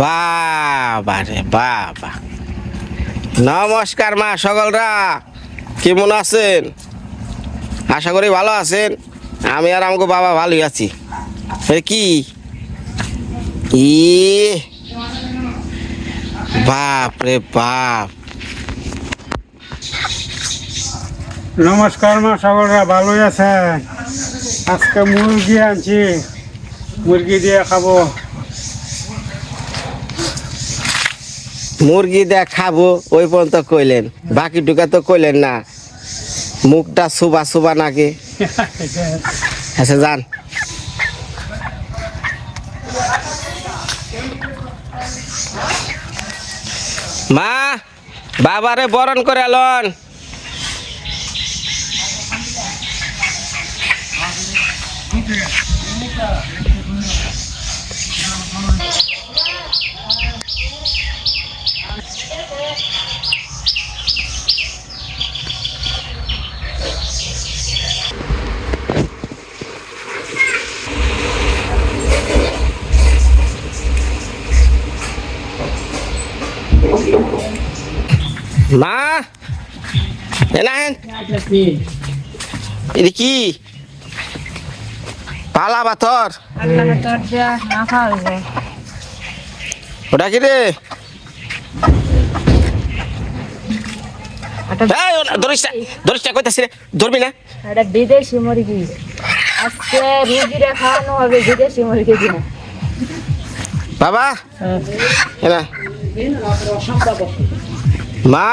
বাবা রে বাবা। নমস্কার মা সকলরা, কেমন আছেন? আশা করি ভালো আছেন। আমি আর আমাকে বাবা ভালোই আছি। কি? ই, বাপ রে বাপ। নমস্কার মা সকলরা, ভালোই আছেন? আজকে মুরগি আনছি। মুরগি দিয়ে খাব। মুরগি দেখ খাব, ওই পর্যন্ত কইলেন। বাকি টুকা তো কইলেন না। মুখটা সুবা সুবা নাকি আচ্ছা যান। মা, বাবারে বরণ করে লন। মা এনাহেন এটা কি? পালা পাথর ওটা কি রে? ধরিস ধরিস কইতাছি রে ধরবি না। এটা বিদেশি মুরগি। আজকে রুগীরা খাওয়ানো হবে বিদেশি মুরগি কিনা। বাবা এনা মা।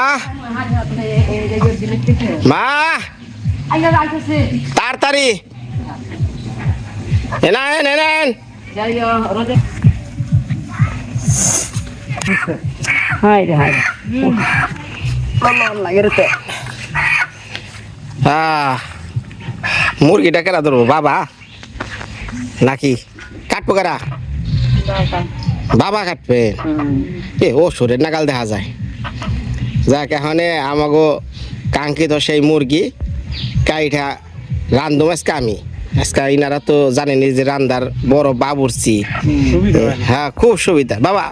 মা। তাড়াতাড়ি। এনাহেন এনাহেন হাই রে হাই আহ, মুরগিটা কেনা ধরবো বাবা? নাকি? কাটবো কারা বাবা কাটবে। এ ও সুরের নাগাল দেখা যায়। যাক এখানে আমাগো কাঙ্ক্ষিত সেই মুরগি কাইটা রান্ধুম আজকে আমি। আজকে ইনারা তো জানেনি যে রান্দার বড় বাবুরচি। হয়। খুব সুবিধা। বাবা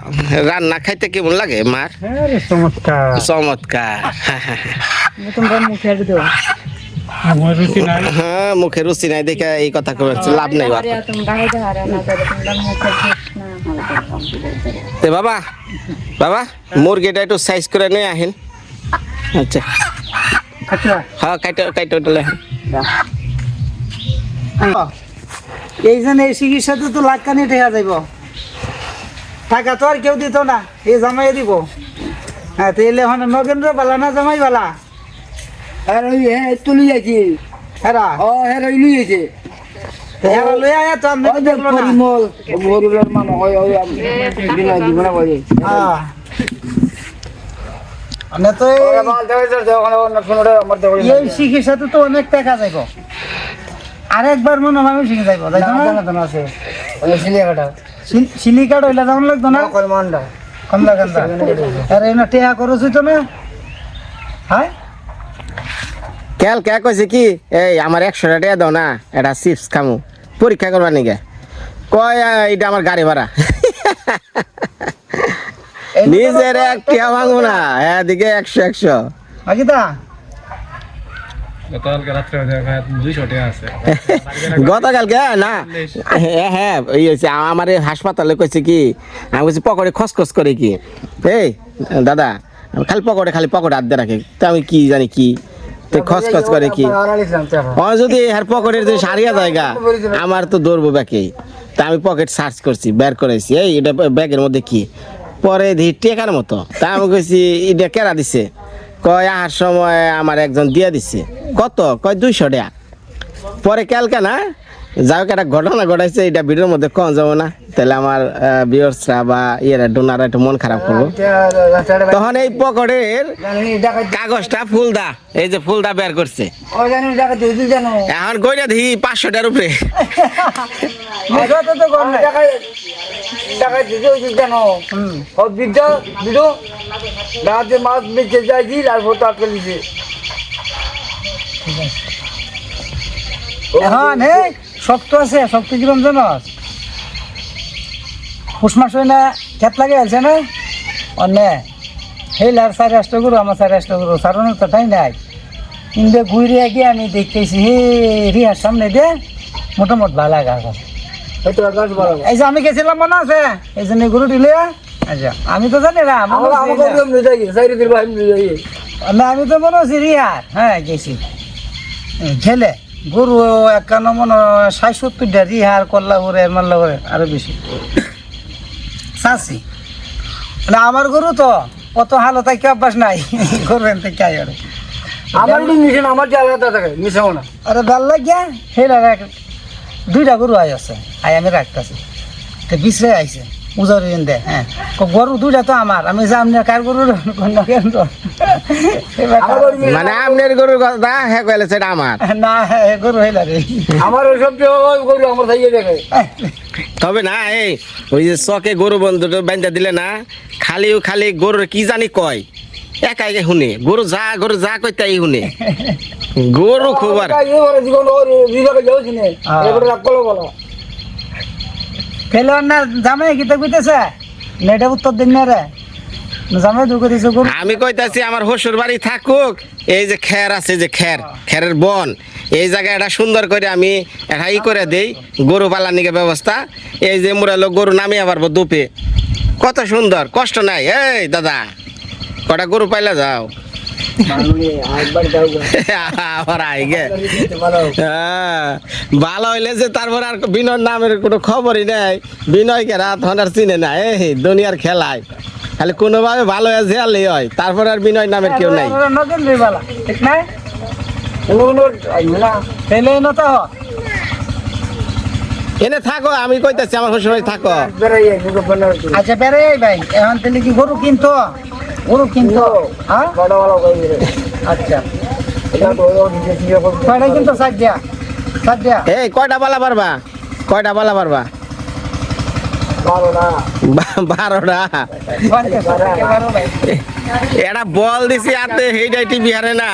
রান্না খাইতে কেমন লাগে মার? হ্যাঁ চমৎকার। চমৎকার। মুখে রুচি নাই। হ্যাঁ মুখে রুচি নাই দেখে এই কথা কবে লাভ নাই ঠিক তে বাবা বাবা মুরগিটা একটু সাইজ করে নিয়ে আহেন আচ্ছা। আচ্ছা হ্যাঁ কাইটা কাইটা উঠলে এই জন্য এই চিকিৎসাতে তো লাখ কানি টেকা যাইব। টাকা তো আর কেউ দিত না এই জামাই দিব। হ্যাঁ তাইলে এখন নগেন্দ্র বালা না জামাই বালা? আর ওই হ্যাঁ তুলি যাইছি। হেরা ও হ্যাঁ ওই চিকিৎসাতে তো অনেক টাকা যাইব। আরেকবার মনে হয় আমি শিখে যাইব যাইতো না। সিল- সিলিকাট হইলে যেমন লাগতো না? কন্দা কন্দা আরে না টেহা খরচ হইতো না। হ্যাঁ। কেল কে কইছে কি? এই আমার একশো টাকা দাও না এটা চিপস খামু। পরীক্ষা করবা নিগে। কয় এটা আমার গাড়ি ভাড়া। নিজের এক টিয়া ভাঙবো না। এদিকে একশো একশো। বাকিটা গতকালকে গতকালকে না। হ্যাঁ হ্যাঁ এই হয়েছে আমার এই হাসপাতালে কইছে কি আমি বলছি পকেটে খসখস করে কি। এই দাদা খালি পকেটে খালি পকেটে হাত রাখে। তা আমি কি জানি কি? তো খসখস করে কি? ও যদি এর পকেটের যদি সারিয়া জায়গা, আমার তো দৌড়বো ব্যাকে তা আমি পকেট সার্চ করছি, বের করেছি এই, এটা ব্যাগের মধ্যে কি? পরে দেখি টেকার মতো। তা আমি কইছি, এটা কেরা দিছে? কয়, আহার সময় আমার একজন দিয়ে দিছে। কত? কয়, দুইশো টাকা পরে কালকে না? যাও একটা ঘটনা ঘটাইছে, এটা ভিডিওর মধ্যে কম যাব না। তাহলে আমার বিয়র্সরা বা ইয়েরা ডোনারা একটু মন খারাপ করব। তখন এই পকেটের কাগজটা ফুলদা, এই যে ফুলদা বের করছে। এখন পাঁচশোটার উপরে। মাছ এখন শক্ত আছে শক্ত জীবন জানস পুষ মাস হয় না খেত লাগে আছে না? অন্য সেই লার চার রাষ্ট্র গুরু আমার চার রাষ্ট্র গুরু সারণের তো তাই নাই। কিন্তু ঘুরে গিয়ে আমি দেখতেছি হে রিহার সামনে দিয়ে মোটামুটি ভালো আছে। গাছ এই যে আমি গেছিলাম মনে আছে? এই জন্য গরু দিলে আচ্ছা আমি তো জানি না আমি তো মনে হচ্ছে রিহার হ্যাঁ গেছি। ছেলে গরু একান্ন মনে ষাট সত্তরটা রিহার করলা করে মারলা করে আরও বেশি। চাষি না আমার গরু তো অত হালো তাই কি অভ্যাস নাই? গরু এনতে কে আরে? আমার মিশে আমার যে আলাদা থাকে মিশাও না। আরে ভালো লাগিয়া হেলা দুইটা গরু আই আছে আই আমি রাখতেছি। তো বিছরে আইছে। উজার দে হ্যাঁ। গরু দুইটা তো আমার আমি যাম না কার গরু কেন? তো এবার আমার বাড়ি মিশে- মানে আপনার গরুর কথা হ্যাঁ কইলে সেটা আমার। না হ্যাঁ গরু হইলা রে। আমার ওই সব গরু আমার থাইয়ে দেখে। তবে না এই ওই যে চকে গরু বন্ধুটা বান্ধা দিলে না খালি ও খালি গরুর কি জানি কয়। একা একা শুনে গরু যা গরু যা কই তাই শুনে। গরু খুব আর এবারে জীবন ওর বিভাগে যাওছি না হ্যাঁ। এবারে রাগ করল বলো ফেলোয়ার না গীতা কইতেছে? এটা উত্তর দিন না রে। দুঃখ দিছে আমি কইতাছি আমার হসুর বাড়ি থাকুক। এই যে খের আছে যে খের খেরের বন। এই জায়গাটা সুন্দর করে আমি এটা ই করে দেই গরু পালানিকে ব্যবস্থা। এই যে মোরা লোক গরু নামিয়ে পারব দুপে। কত সুন্দর কষ্ট নাই। এই দাদা কটা গরু পাইলে যাও। আবার আইগে ভালো হ্যাঁ, হইলে যে তারপর আর বিনয় নামের কোনো খবরই নেই বিনয়কে রাত হনার চিনে না এই দুনিয়ার খেলায় খালি কোনোভাবে ভালো হয়ে জেয়ালি হয় তারপর আর বিনয় নামের কেউ নাই ঠিক না এনে থাকো আমি কইতাছি আমার শ্বশুর থাকো আচ্ছা বেড়ে ভাই এখন তাহলে কি গরু কিনতো গরু কিনতো হ্যাঁ? বড় বড় করে আচ্ছা। কয়টা কিনতো সাত দিয়া সাত দিয়া। এই কয়টা পালা পারবা? কয়টা পালা পারবা? বারোটা। এটা বল দিছি আতে সেইটাই টিভি হারে না।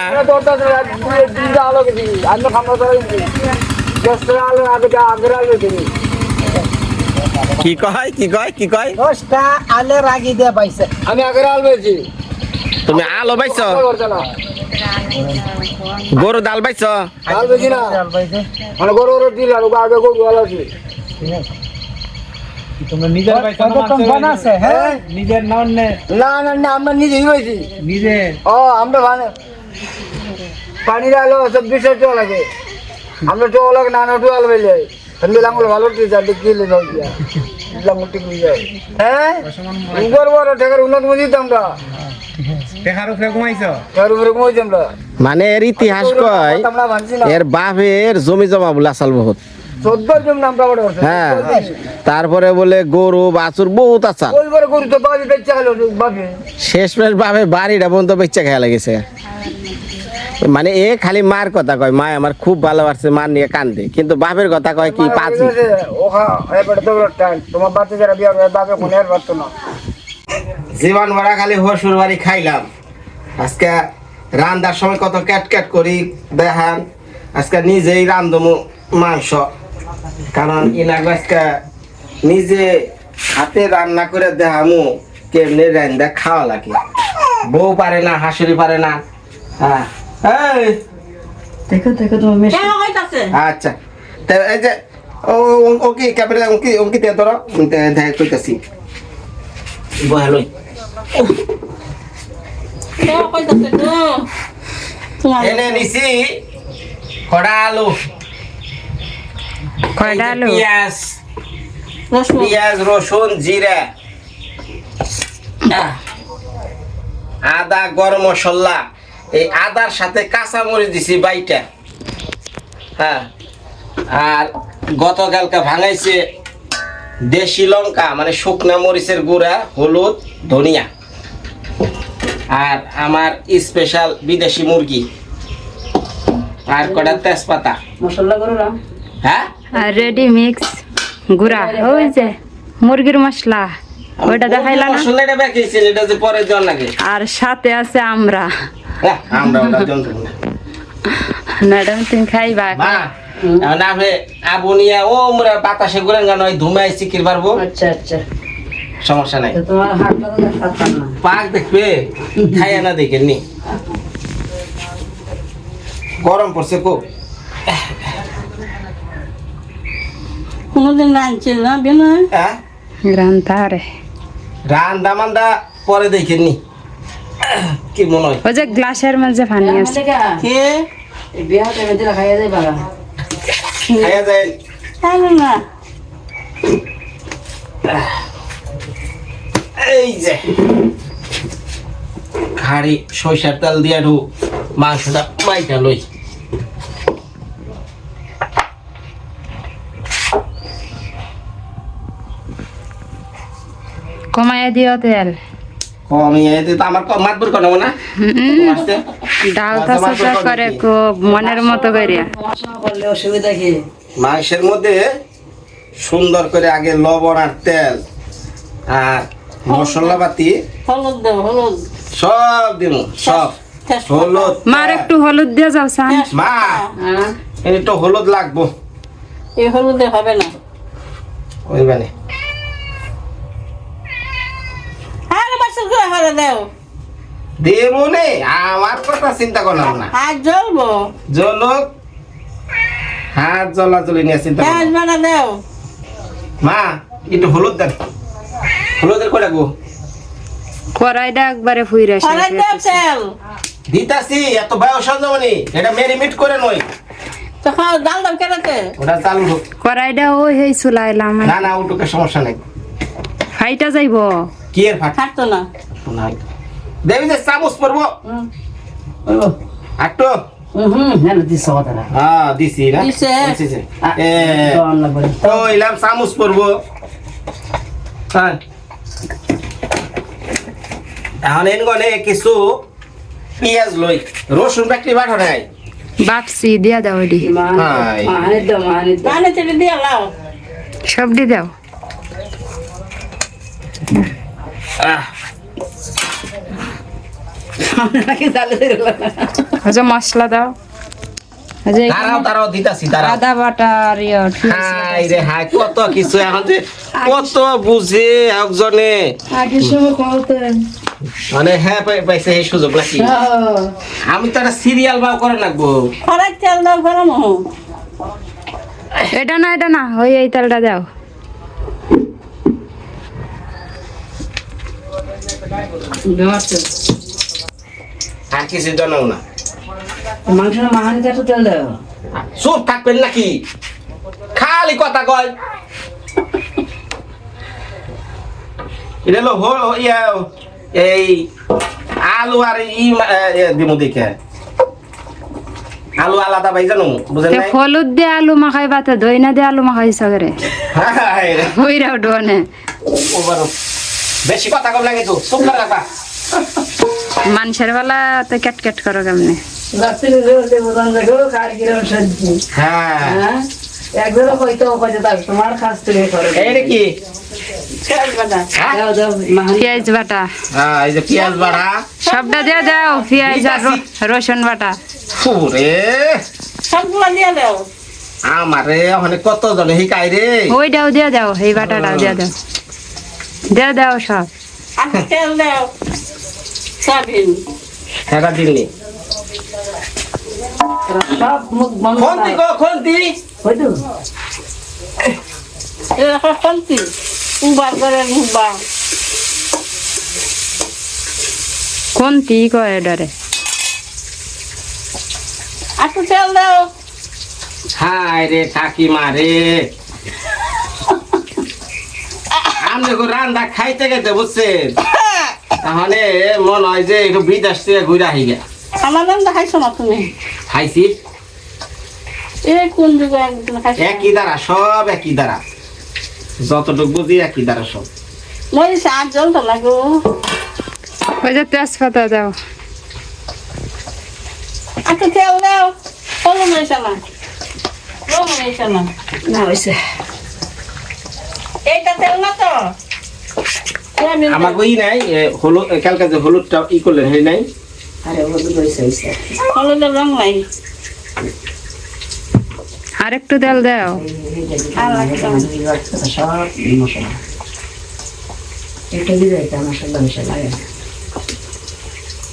আলো আগে আগে আলো দিবি কি কয় কি কয় কি কয়? দশটা আলে রাগি দিয়ে পাইছে। আমি আগে আলো পেয়েছি তুমি আলো পাইছ? গরু ডাল পাইছ? আলো পেয়েছি না। পাইছে। মানে গরু গরু দিল আর আগে গরু আলো আছে। তোমরা নিজের পাইছো না কত কম বান আছে হ্যাঁ? নিজের না অন্য না না না আমরা নিজেই হয়েছি নিজে ও আমরা ভালো পানি আলো সব বিষয় চল লাগে আমরা তো লাগে না না তো আলো বেলে। ঠান্ডা লাঙ্গল ভালো টিচার দেখি লে যাও দিয়া হয়ে যায় হ্যাঁ উপর বড় ঠেকার উন্নত মজি আমরা দেখার উপরে ঘুমাইছো তার উপরে কমাইছি আমরা মানে এর ইতিহাস কয় এর বাপের জমি জমা বলে আসাল বহুত। হ্যাঁ তারপরে বলে গরু বাছুর বহুত আসাল। ওই বড় গরু তো বেচা শেষ মেশ ভাবে বাড়িটা পর্যন্ত বেচ্চা খেয়া লেগেছে। মানে এ খালি মার কথা কয় মা আমার খুব ভালোবাসছে মার নিয়ে কান্দে। কিন্তু বাপের কথা কয় কি টাইম তোমার বাচ্চা যারা বিয়া বাপে কোনো আর পারতো না। জীবন ভরা খালি হসুর বাড়ি খাইলাম। আজকে রান্দার সময় কত ক্যাট ক্যাট করি দেখান। আজকে নিজেই রান্ধমু মাংস। কারণ ইনার আজকে নিজে হাতে রান্না করে দেখামু কেমনি রান্দা খাওয়া লাগে। বউ পারে না হাসুরি পারে না। হ্যাঁ। এই, দেখো দেখো তোমার মেয়ে আচ্ছা। তা এই যে ও ও- ও ক্যামেরা ও কি ও ধরো? দেখ কইতাছি। বহালই এনে নিছি। আলু। কয়টা আলু? পেঁয়াজ। পেঁয়াজ রসুন জিরা। আদা গরম মশলা। এই আদার সাথে কাঁচা মরিচ দিছি বাইটা। হ্যাঁ। আর গতকালকে ভাঙাইছে দেশি লঙ্কা মানে শুকনা মরিচের গুঁড়া হলুদ ধনিয়া। আর আমার স্পেশাল বিদেশি মুরগি। আর কটা তেজপাতা। মশলা করলাম হ্যাঁ? আর রেডি মিক্স গুঁড়া। ওই যে মুরগির মশলা। ওইটা দেখাইলা না? আসলে এটা বেঁকেছেন এটা যে পরে জন লাগে। আর সাথে আছে আমরা। না ম্যাডাম তুমি খাইবা? আবু নিয়ে ও বাতাসে ঘুরে ধুমে পারব আচ্ছা আচ্ছা। সমস্যা নাই। তোমার হাতটা না। পাক দেখবে খাইয়া না দেখেন নি। গরম পড়ছে খুব। কোনোদিন রাঁধছিল না বিনয়? হ্যাঁ? মান্দা পরে দেখেন নি। কি মনে হয়? ওই যে গ্লাসের মাঝে পানি আছে। কে? বিয়াতে খাইয়া যাই বাবা। খাইয়া যায় তাই না? এই যে। খাড়ি সরিষার তেল দিয়া ঢু মাংসটা মাইটা লই। কমাইয়া দিও তেল। মাংসের মধ্যে সুন্দর করে আগে লবণ আর তেল আর মশলাপাতি হলুদ দেব হলুদ। সব দিন সব। হলুদ। মার একটু হলুদ দিয়ে যাও মা একটু হলুদ লাগবো। এই হলুদে হবে না। ওই মানে দেও। আমার কথা চিন্তা করলাম না। হাত জ্বলবো। জলক হাত জ্বলা জ্বলি নিয়ে চিন্তা দেও। মা একটু হলুদ দেন হলুদের কড়াইটা একবারে ফুইরা হলে দেও তেল। দিতাছি এত বয়স জমনি এটা মেরিমিট করে নই তখন ডাল দাম কেনাতে ওটা চালু হোক। কড়াইটা ওই হেই চুলাইলাম না না সমস্যা নাই। ফাইটা যাইব। কি এর ফাট? থাকতো না। না দেবী যে চামচ আটটো। হুম হ্যাঁ দিস কথা হ্যাঁ দিছি না দিছে। দিছে। এ তো ইলাম চামচ পড়ব হ্যাঁ। এখন এন গনে কিছু পেঁয়াজ লই। রসুন ব্যক্তি বাঠো নাই? বাপসি দিয়া দাও এডি। সব দি দাও। যে মশলা দাও। দাঁড়াও দাঁড়াও দিতাছি দাঁড়াও। আদা বাটা আর হাই রে হাই কত কিছু এখন যে কত বুঝে একজনে। আগে সময় কত মানে হ্যাঁ পাইছে এই সুযোগ নাকি? আমি তো একটা সিরিয়াল বাও করে দাও গরম এটা না এটা না ওই এই তেলটা দাও। আর কিছু জানাও না। মাংস মাহানি একটু তেল দাও। চুপ থাকবেন নাকি? খালি কথা কয়। এটা হলো হো- ইয়া এই আলু আর ই দিমু দেখে। আলু আলাদা ভাই জানো বুঝেন নাই? হলুদ দিয়ে আলু মাখাই বাতে দই না দিয়ে আলু মাখাই সাগরে। হাই রে, ওইরাও ডোনে। ও বেশি কথা কম লাগে তো চুপ করে রাখবা মানুষের বেলা তো ক্যাট ক্যাট করো কেমনে হ্যাঁ। হ্যাঁ? হয়তো হয়তো তার তোমার কাছ থেকে করে। এই কি? পেঁয়াজ বাটা। হ্যাঁ? দাও দাও পেঁয়াজ বাটা। হ্যাঁ এই যে পেঁয়াজ বাড়া সবটা দিয়ে দাও পেঁয়াজ আর রসুন বাটা। দিয়ে দাও। আমারে ওখানে কত জন শিকাই রে? ওইটাও দিয়ে দাও এই বাটাটাও দিয়ে দাও। দিয়ে দাও সব। তেল দাও। সয়াবিন সেটা দিননি সব মুখ বন্ধ খন্তি গো খন্তি হয়তো এরকম শান্তি উবার করে উবার। কোন কয় ডরে আর তেল দাও। হাই রে ঠাকিমা রে। আমি যখন রান্দা খাইতে খাইতে বুঝছেন? তাহলে মনে হয় যে একটু বিদেশ থেকে ঘুরে আহি গে আমার নাম দেখাইছো না তুমি? খাইছি। এই কোন যুগে একদিন খাইছো? একই দ্বারা সব একই দ্বারা। যতটুকু বুঝি একই দ্বারা সব। মই আর জল তো লাগো। ওই যে তেজপাতা দাও। তো তেল দাও। কলম হয়েছে না? কলম হয়েছে না? না হইছে এইটা তেল না তো? আমার নাই হলুদ কালকে যে হলুদটা ই করলেন হই নাই? আরে হলুদ হইছে হইছে। হলুদের রং নাই। আর একটু দাও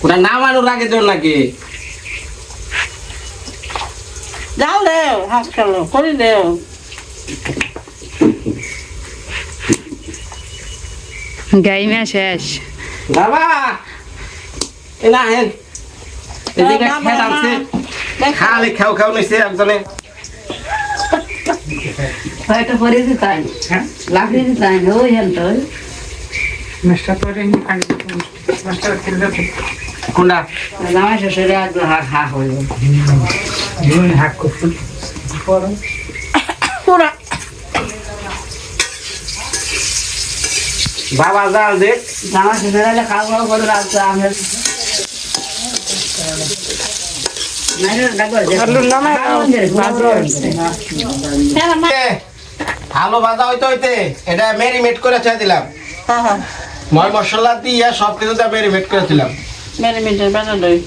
ওটা নামানোর আগে জন্য নাকি? দাও দেও হাত করে দেও। গাইমা শেষ বাবা এ না হেন এদিকে খেত আছে খালি খাও খাও নিছে একজনে হয়তো করে দিতাম লাকড়ি দিতাম ওই হেন তো মাস্টার তো রে মাস্টার কোনটা জামাই শ্বশুরে একদম হা হা হইব হাক করছি বাবা জাল হলে খাওয়া খাওয়া করে রাখতো আমি আলু ভাজা হইতে হইতে এটা ম্যারিনেট করে ছেড়ে দিলাম। হ্যাঁ হ্যাঁ। ময় মশলা দিয়ে সব কিছু দিয়ে করে দিলাম। মেরে মিনিটের বেলা দই।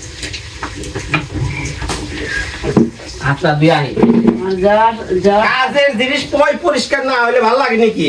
হাতটা দিয়ে আনি। কাজের জিনিস তোমায় পরিষ্কার না হলে ভালো লাগে নাকি?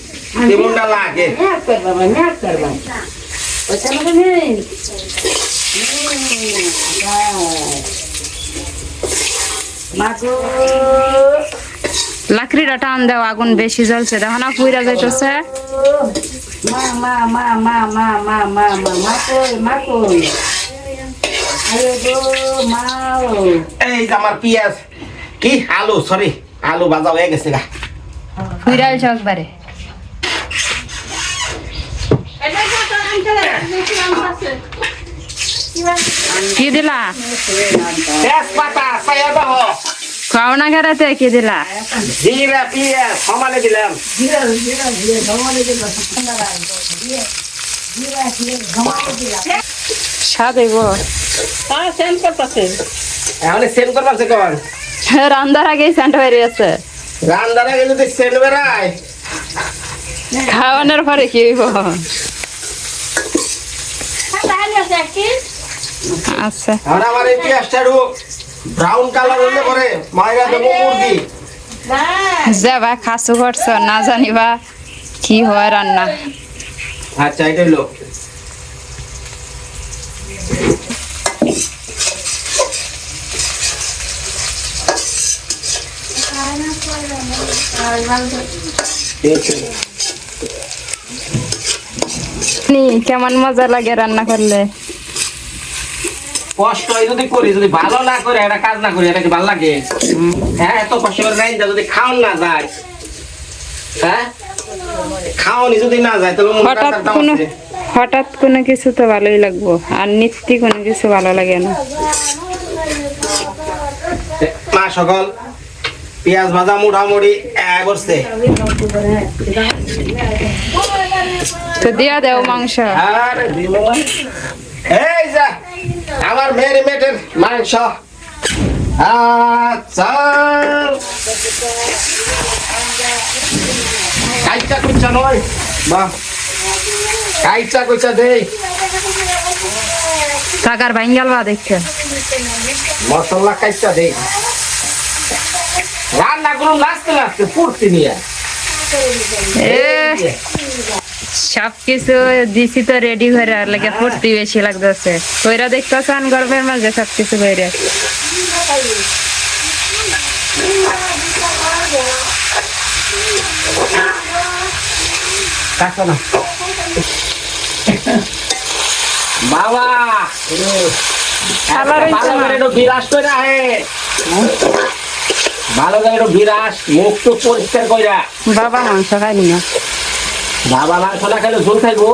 কেমনটা লাগে। মানে নেই। মাগো। লাকড়িটা টান দাও আগুন বেশি জ্বলছে। দেখো না পুইরা যাইতেছে। মা মা মা মা মা মা মা মা মা কই মা কই? মাও। এই যে আমার পিয়াজ কি আলু সরি আলু ভাজা হয়ে গেছে গা। পুইরা আইছে কি দিলা? তেজপাতা ছায়া দহ খাও না ঘেরাতে কি দিলা? জিরা পিয়া সমালে দিলাম। জিরা সেন্ট বেরিয়ে আছে। রান্দার আগে যদি সেন্ট বেরায় খাওয়ানোর পরে কি হইব? আচ্ছা এখন আমার এই পেঁয়াজটা একটু ব্রাউন কালার হলে পরে মায়েরা দেবো মুরগি। যাবা খাসু করছ না জানিবা কি হয় রান্না। আচ্ছা এটা হলো নি, কেমন মজা লাগে রান্না করলে? কষ্ট হয় যদি করি যদি ভালো না করে এটা কাজ না করি এটা কি ভালো লাগে? হ্যাঁ এত কষ্ট করে রাইন যদি খাওয়ান না যায়। হ্যাঁ? খাওয়ানি যদি না যায় তাহলে হঠাৎ কোনো হঠাৎ কোনো কিছু তো ভালোই লাগবো আর নিত্য কোনো কিছু ভালো লাগে না। মা সকল পেঁয়াজ ভাজা মোটামুটি এক করছে তো দিয়া দেও মাংস। আরে দিব এই যা। আমার মেরিমেটের মাংস। আচ্ছা। কাইচা কুচা নয়। বাহ কাইচা কুচা দেই। টাকার ভাঙ্গাল বা দেখছে মশলা কাইচা দেই। রান্না করুন নাচতে নাচতে ফুর্তি নিয়ে। এ সব কিছু দিছি তো রেডি করে আর লাগে ফুর্তি বেশি লাগতেছে। কইরা দেখতেছেন গর্বের মাঝে সব কিছু কইরা। কাটো না। বাবা! খাবার ভালো করে একটু বিরাস করে ভালো করে একটু বিরাস মুখ টুক পরিষ্কার কইরা। বাবা মাংস খাইনি না। বাবা না খেলে ঝোল খাইবো?